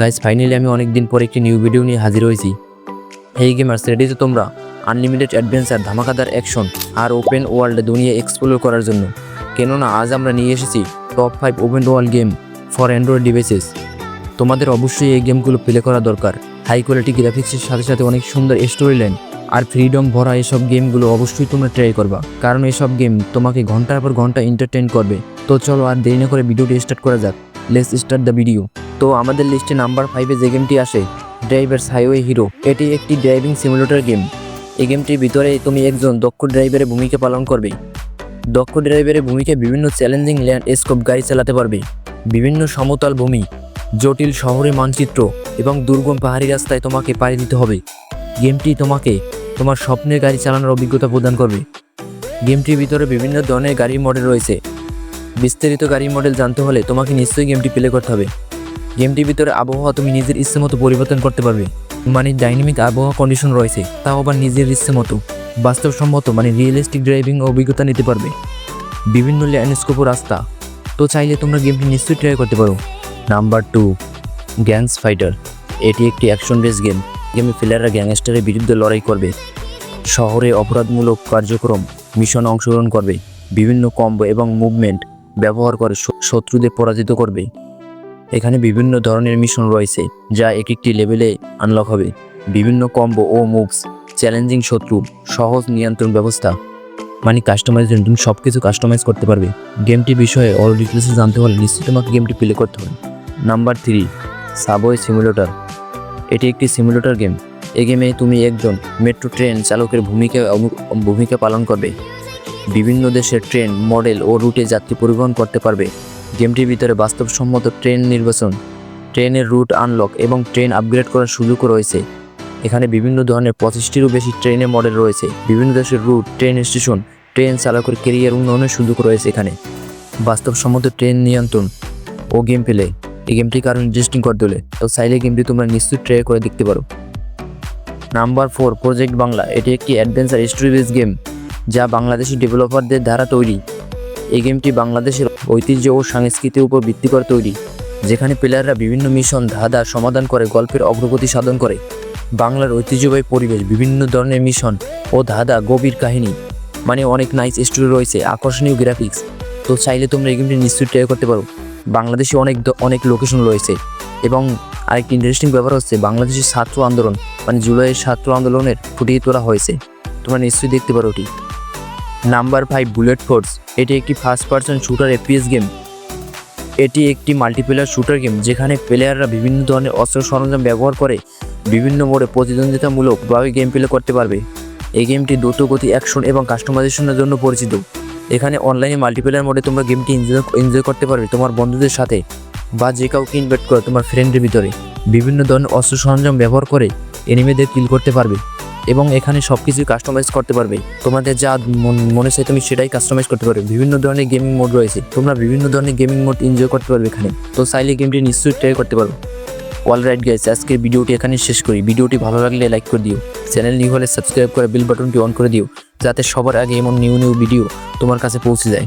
Guys finally আমি অনেক দিন পর একটি নিউ ভিডিও নিয়ে হাজির হয়েছি। এই গেমার্স রেডিতে তোমরা? আনলিমিটেড অ্যাডভেঞ্চার ধামাকাদার অ্যাকশন আর ওপেন ওয়ার্ল্ড দুনিয়া এক্সপ্লোর করার জন্য। কেননা, আজ আমরা নিয়ে এসেছি top five open world game for Android devices তোমাদের অবশ্যই এই গেমগুলো প্লে করা দরকার। হাই কোয়ালিটি গ্রাফিক্সের সাথে সাথে অনেক সুন্দর স্টোরি লাইন আর ফ্রিডম ভরা এসব গেমগুলো অবশ্যই তোমরা ট্রাই করবা। কারণ এসব গেম তোমাকে ঘণ্টার পর ঘণ্টা এন্টারটেন করবে। তো চলো আর দেরি না করে ভিডিওটি স্টার্ট করা যাক। লেটস স্টার্ট দ্য ভিডিও তো আমাদের লিস্টে নাম্বার ফাইভে যে গেমটি আসে ড্রাইভার্স হাইওয়ে হিরো এটি একটি ড্রাইভিং সিমুলেটর গেম এই গেমটির ভিতরে তুমি একজন দক্ষ ড্রাইভারের ভূমিকা পালন করবে। দক্ষ ড্রাইভারের ভূমিকায় বিভিন্ন চ্যালেঞ্জিং ল্যান্ড স্কোপ গাড়ি চালাতে পারবে। বিভিন্ন সমতল ভূমি, জটিল শহরে মানচিত্র এবং দুর্গম পাহাড়ি রাস্তায় তোমাকে পাড়ি দিতে হবে। গেমটি তোমাকে তোমার স্বপ্নের গাড়ি চালানোর অভিজ্ঞতা প্রদান করবে। গেমটির ভিতরে বিভিন্ন ধরনের গাড়ির মডেল রয়েছে। বিস্তারিত গাড়ির মডেল জানতে হলে তোমাকে নিশ্চয়ই গেমটি প্লে করতে হবে। গেমটির ভিতরে আবহাওয়া তুমি নিজের ইচ্ছে মতো পরিবর্তন করতে পারবে। মানে ডাইনামিক আবহাওয়া কন্ডিশন রয়েছে, তাও আবার নিজের ইচ্ছে মতো। বাস্তবসম্মত মানে রিয়েলিস্টিক ড্রাইভিং অভিজ্ঞতা নিতে পারবে। বিভিন্ন ল্যান্ডস্কোপ রাস্তা। তো চাইলে তোমরা গেমটি নিশ্চয়ই ট্রাই করতে পারো। নাম্বার টু গ্যাংস ফাইটার এটি একটি অ্যাকশন বেস গেম গেমে প্লেয়াররা গ্যাংস্টারের বিরুদ্ধে লড়াই করবে। শহরে অপরাধমূলক কার্যক্রম মিশনে অংশগ্রহণ করবে। বিভিন্ন কম্বো এবং মুভমেন্ট ব্যবহার করে শত্রুদের পরাজিত করবে। এখানে বিভিন্ন ধরনের মিশন রয়েছে, যা এক একটি লেভেলে আনলক হবে। বিভিন্ন কম্বো ও মুভস চ্যালেঞ্জিং শত্রু, সহজ নিয়ন্ত্রণ ব্যবস্থা মানে কাস্টমাইজেশন তুমি সব কিছু কাস্টমাইজ করতে পারবে। গেমটি বিষয়ে অল ডিটেলসে জানতে হলে নিশ্চয়ই তোমাকে গেমটি প্লে করতে হবে। নাম্বার থ্রি সাবওয়ে সিমুলেটর এটি একটি সিমুলেটর গেম এই গেমে তুমি একজন মেট্রো ট্রেন চালকের ভূমিকা ভূমিকা পালন করবে। বিভিন্ন দেশের ট্রেন মডেল ও রুটে যাত্রী পরিবহন করতে পারবে। গেমটির ভিতরে বাস্তবসম্মত ট্রেন নির্বাচন, ট্রেনের রুট আনলক এবং ট্রেন আপগ্রেড করার সুযোগও রয়েছে। এখানে বিভিন্ন ধরনের পঁচিশটিরও বেশি ট্রেনের মডেল রয়েছে। বিভিন্ন দেশের রুট, ট্রেন স্টেশন, ট্রেন চালকের কেরিয়ার উন্নয়নের সুযোগ রয়েছে এখানে। বাস্তবসম্মত ট্রেন নিয়ন্ত্রণ ও গেম প্লে, এই গেমটি কারণ ইন্টারেস্টিং করে তোলে। তো চাইলে গেমটি তোমরা নিশ্চয়ই ট্রাই করে দেখতে পারো। Number four, project Bangla. এটি একটি অ্যাডভেঞ্চার স্টোরি বেস গেম, যা বাংলাদেশি ডেভেলপারদের দ্বারা তৈরি। এই গেমটি বাংলাদেশের ঐতিহ্য ও সংস্কৃতির উপর ভিত্তি করে তৈরি, যেখানে প্লেয়াররা বিভিন্ন মিশন ধাঁধা, সমাধান করে, গল্পের অগ্রগতি সাধন করে। বাংলার ঐতিহ্যবাহী পরিবেশ, বিভিন্ন ধরনের মিশন ও ধাঁধা, গভীর কাহিনী মানে অনেক নাইস স্টোরি রয়েছে, আকর্ষণীয় গ্রাফিক্স তো চাইলে তোমরা এই গেমটি নিশ্চয়ই ট্রাই করতে পারো। বাংলাদেশে অনেক অনেক লোকেশন রয়েছে এবং আরেকটি ইন্টারেস্টিং ব্যাপার হচ্ছে বাংলাদেশের ছাত্র আন্দোলন মানে জুলাইয়ের ছাত্র আন্দোলনের ফুটিয়ে তোলা হয়েছে। তোমরা নিশ্চয়ই দেখতে পারো ওটি নাম্বার ফাইভ বুলেট ফোর্স। এটি একটি first person shooter FPS game এটি একটি মাল্টিপ্লেয়ার শুটার গেম যেখানে প্লেয়াররা বিভিন্ন ধরনের অস্ত্র সরঞ্জাম ব্যবহার করে বিভিন্ন মোড়ে প্রতিদ্বন্দ্বিতামূলকভাবে গেম প্লে করতে পারবে। এই গেমটি দ্রুত গতি অ্যাকশন এবং কাস্টমাইজেশনের জন্য পরিচিত। এখানে অনলাইনে মাল্টিপ্লেয়ার মোডে তোমরা গেমটি এনজয় এনজয় করতে পারবে তোমার বন্ধুদের সাথে বা যে কাউকে ইনভাইট করো তোমার ফ্রেন্ডের ভিতরে। বিভিন্ন ধরনের অস্ত্র সরঞ্জাম ব্যবহার করে এনিমেদের কিল করতে পারবে। এবং এখানে সব কিছুই কাস্টমাইজ করতে পারবে। তোমাদের যা মন- চাই তুমি সেটাই কাস্টমাইজ করতে পারবে। বিভিন্ন ধরনের গেমিং মোড রয়েছে। তোমরা বিভিন্ন ধরনের গেমিং মোড এনজয় করতে পারবে এখানে। তো চাইলে গেমটি নিশ্চয়ই ট্রাই করতে পারো। অল রাইট গাইস আজকের ভিডিওটি এখানে শেষ করি। ভিডিওটি ভালো লাগলে লাইক করে দিও। চ্যানেল নিউ হলে সাবস্ক্রাইব করে বেল বাটনটি অন করে দিও। যাতে সবার আগে এমন নিউ নিউ ভিডিও তোমার কাছে পৌঁছে যায়।